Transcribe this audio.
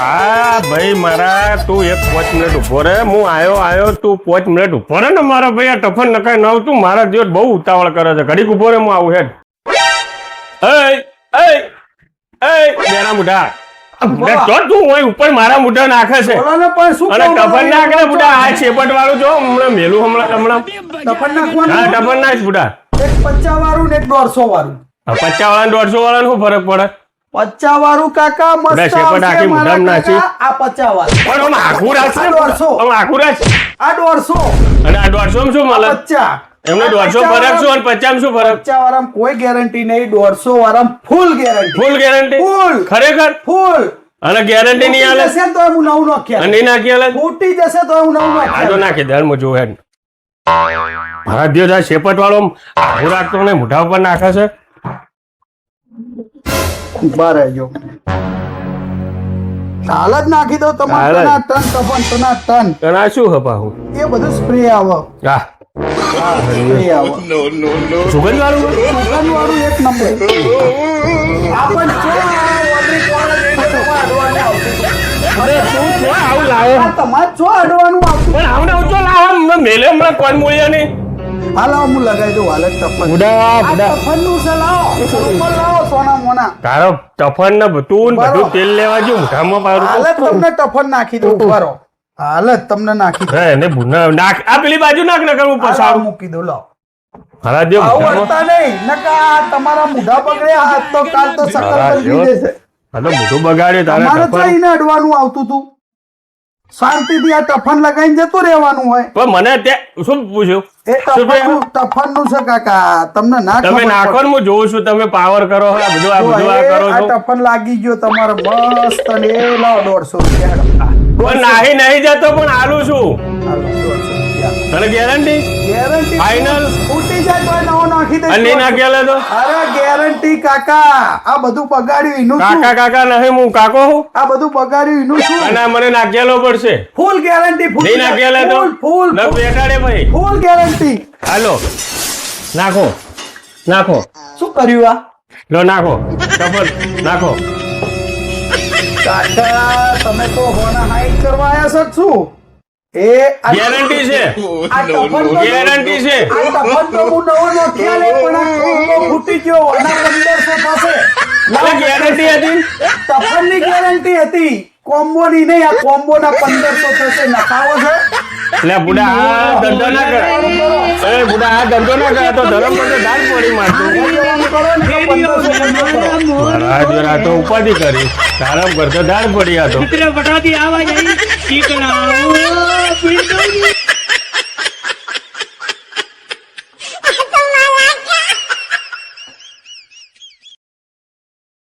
હા ભાઈ મારા તું એક પાંચ મિનિટ ઊભો રે હું આયો આયો તું પાંચ મિનિટ ઊભો રે ને મારા ભાઈ આ ટફન નકાય નવ તું મારા જીવ બહુ ઉતાવળ કરે છે. ઘડીક ઊભો રે હું આવું હેડ. એય એય એય. મેરા મુઢા. તો તું હોય ઉપર મારા મુઢા નાખે છે. અને ટફન નાખ ને બુડા આ છેપટ વાળું જો હમણાં મેલું હમણાં હમણાં. ટફન હા નાખવાનું ટફન નાખ બુડા એક પચ્ચા વાળું ને એક દોઢસો વાળું પચાસ વાળા દોઢસો વાળા શું ફરક પડે? પચ્ચા વાળું કાકા મસ્ત આવશે આખી મારા કાકા. આ પચ્ચા વાળું પણ આમ આખું રાખશે આમ આખું રાખશે આ દોઢસો. અને આ દોઢસો શું મળે પચ્ચા એમને દોઢસો ફરક શું અને પચાસ શું ફરક? વાળામાં કોઈ ગેરંટી નહીં દોઢસો વાળા ફૂલ ગેરંટી ફૂલ ગેરંટી ફૂલ ખરેખર? ફૂલ અને ગેરંટી નહીં આલે? જશે તો હું નવું નાખ્યા અને નાખી આલે? ફૂટી જશે તો હું નવું નાખ્યા નાખી દે હું મારા દિયો આ શેપટ વાળો આખું રાખતો ને મોઢા ઉપર નાખે છે. ઊભા રહેજો. હાલ જ નાખી દો તમારે જ. ટના ટન ટફન ટના. ટન અને શું હપા હું એ બધું સ્પ્રે આવો. હા સુગંધ વાળું સુગંધ વાળું એક નંબર અરે શું આવું લાવે. તમારે ચો અડવાનું આવતું. પણ લાવે. મેલે હમણાં કોણ મૂળ્યા નહીં હાલ આવો હું લગાવી દઉં. હાલ ટફન બુડા આ બુડા ટફનનું છે લાવો. લાવો સોના મોના. તારો ટફન ને ને બધું. તેલ લેવા જો મોઢામાં હાલ પાડું તમને ટફન નાખી દઉં ઉભારો હાલ તમને નાખી દઉં. એને ભૂના નાખ. આ પેલી બાજુ નાખ ને કરવું પસાર. મૂકી દઉં લાવો. મારા દેવ આવું મોઢામાં નહીં. નકા તમારા મુઢા પકડ્યા હાથ તો કાલ તો સકલ મારા જેવો. જશે. આ મોઢું બગાડ્યું તારે મારે તો એને અડવાનું આવતું હતું શાંતિથી આ ટફન લગાવીને જતું રહેવાનું હોય. પણ મને ત્યાં શું પૂછ્યું? એ શું ટફનનું ટફનનું છે કાકા. તમને ના તમે નાખો હું જોઉં છું તમે પાવર કરો આ બધું આ બધું આ કરો છો. ટફન લાગી ગયો તમારે મસ્ત ને લાવો દોઢસો રૂપિયા. પણ નાહી નહીં જતો પણ આલું છું. અને ગેરંટી ગેરંટી ફાઇનલ ફૂટી જાય તો નવો નાખી દે. અને નહીં નાખેલા તો? અરે ગેરંટી કાકા આ બધું બગાડ્યું એનું કાકા કાકા નહીં હું કાકો હું આ બધું બગાડ્યું એનું શું? અને મને નાખેલો પડશે. ફૂલ ગેરંટી ફૂલ નહીં નાખેલા તો? ફૂલ ન બેટાડે ભાઈ. ફૂલ ગેરંટી હાલો. નાખો. નાખો. શું કર્યું આ? લો નાખો. ટફન નાખો. કાકા તમે તો હોના હાઈટ કરવા આવ્યા છો શું? એ ગેરંટી છે. ગેરંટી છે. ફૂટી ગયો ગેરંટી હતી? તપનની ગેરંટી હતી. કોમ્બો ની નહીં આ કોમ્બો ના પંદરસો થશે નફાવો છે. એટલે બુડા આ ધંધો ના કરે. એ બુડા આ ધંધો ના કરે તો ધરમ પર દાન પડી મારતો. મહારાજ જરા તો ઉપાધિ કરી. ધરમ પર તો દાન પડી આ તો. મિત્ર બટાતી આવા જાય શીખડાવો 回州的